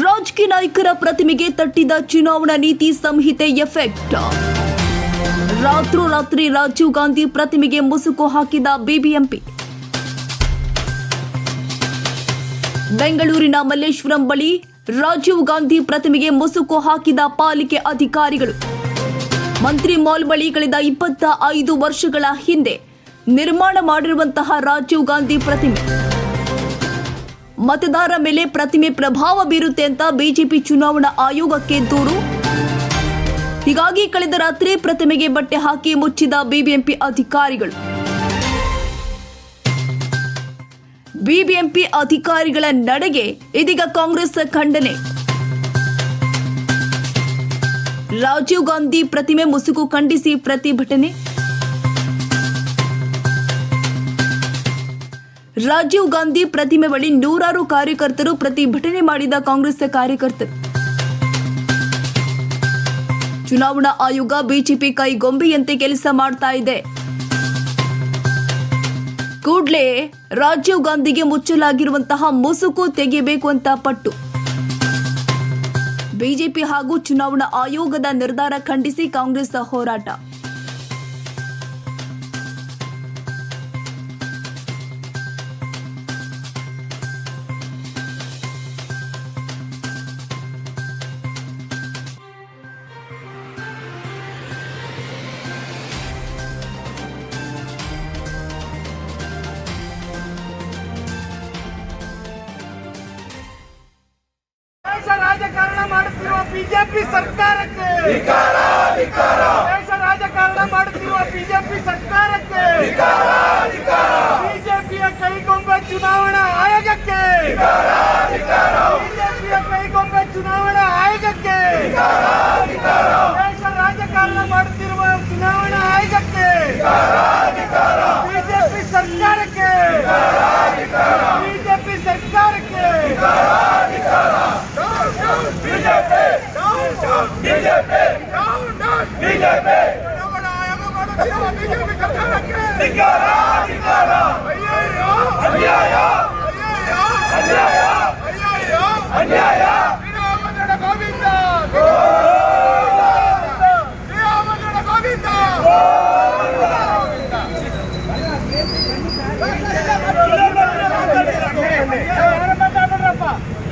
ರಾಜಕೀಯ ನಾಯಕರ ಪ್ರತಿಮೆಗೆ ತಟ್ಟಿದ ಚುನಾವಣಾ ನೀತಿ ಸಂಹಿತೆ ಎಫೆಕ್ಟ್. ರಾತ್ರೋರಾತ್ರಿ ರಾಜೀವ್ ಗಾಂಧಿ ಪ್ರತಿಮೆಗೆ ಮುಸುಕು ಹಾಕಿದ ಬಿಬಿಎಂಪಿ. ಬೆಂಗಳೂರಿನ ಮಲ್ಲೇಶ್ವರಂ ಬಳಿ ರಾಜೀವ್ ಗಾಂಧಿ ಪ್ರತಿಮೆಗೆ ಮುಸುಕು ಹಾಕಿದ ಪಾಲಿಕೆ ಅಧಿಕಾರಿಗಳು. ಮಂತ್ರಿ ಮಾಲ್ ಬಳಿ ಕಳೆದ ಇಪ್ಪತ್ತ ಐದು ವರ್ಷಗಳ ಹಿಂದೆ ನಿರ್ಮಾಣ ಮಾಡಿರುವಂತಹ ರಾಜೀವ್ ಗಾಂಧಿ ಪ್ರತಿಮೆ. ಮತದಾರರ ಮೇಲೆ ಪ್ರತಿಮೆ ಪ್ರಭಾವ ಬೀರುತ್ತೆ ಅಂತ ಬಿಜೆಪಿ ಚುನಾವಣಾ ಆಯೋಗಕ್ಕೆ ದೂರು. ಹೀಗಾಗಿ ಕಳೆದ ರಾತ್ರಿ ಪ್ರತಿಮೆಗೆ ಬಟ್ಟೆ ಹಾಕಿ ಮುಚ್ಚಿದ ಬಿಬಿಎಂಪಿ ಅಧಿಕಾರಿಗಳು. ಬಿಬಿಎಂಪಿ ಅಧಿಕಾರಿಗಳ ನಡೆಗೆ ಇದೀಗ ಕಾಂಗ್ರೆಸ್ ಖಂಡನೆ. ರಾಜೀವ್ ಗಾಂಧಿ ಪ್ರತಿಮೆ ಮುಸುಕು ಖಂಡಿಸಿ ಪ್ರತಿಭಟನೆ. ರಾಜೀವ್ ಗಾಂಧಿ ಪ್ರತಿಮೆ ಬಳಿ ನೂರಾರು ಕಾರ್ಯಕರ್ತರು ಪ್ರತಿಭಟನೆ ಮಾಡಿದ ಕಾಂಗ್ರೆಸ್ ಕಾರ್ಯಕರ್ತರು. ಚುನಾವಣಾ ಆಯೋಗ ಬಿಜೆಪಿ ಕೈಗೊಂಬೆಯಂತೆ ಕೆಲಸ ಮಾಡ್ತಾ ಇದೆ. ಕೂಡ್ಲೇ ರಾಜೀವ್ ಗಾಂಧಿಗೆ ಮುಚ್ಚಲಾಗಿರುವಂತಹ ಮುಸುಕು ತೆಗೆಯಬೇಕು ಅಂತ ಪಟ್ಟು. ಬಿಜೆಪಿ ಹಾಗೂ ಚುನಾವಣಾ ಆಯೋಗದ ನಿರ್ಧಾರ ಖಂಡಿಸಿ ಕಾಂಗ್ರೆಸ್ ಹೋರಾಟ. ಮಾಡುತ್ತಿರುವ ಬಿಜೆಪಿ ಸರ್ಕಾರಕ್ಕೆ. ದೇಶ ರಾಜಕಾರಣ ಮಾಡುತ್ತಿರುವ ಬಿಜೆಪಿ ಸರ್ಕಾರಕ್ಕೆ. ಬಿಜೆಪಿಯ ಕೈಗೊಂಬೆ ಚುನಾವಣಾ ಆಯೋಗಕ್ಕೆ. ಬಿಜೆಪಿಯ ಕೈಗೊಂಬೆ ಚುನಾವಣಾ ಆಯೋಗಕ್ಕೆ. ದೇಶ ರಾಜಕಾರಣ ಮಾಡುತ್ತಿರುವ ಚುನಾವಣಾ ಆಯೋಗಕ್ಕೆ.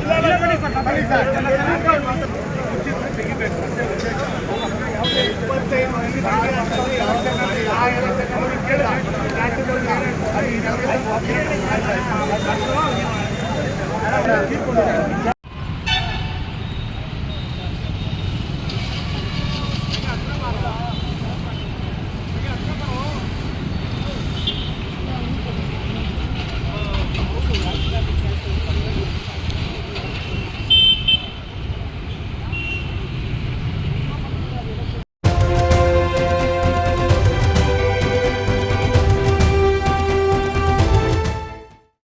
ಇಲ್ಲ ಇಲ್ಲ ಸರ್ ತೆಗಿಬೇಕು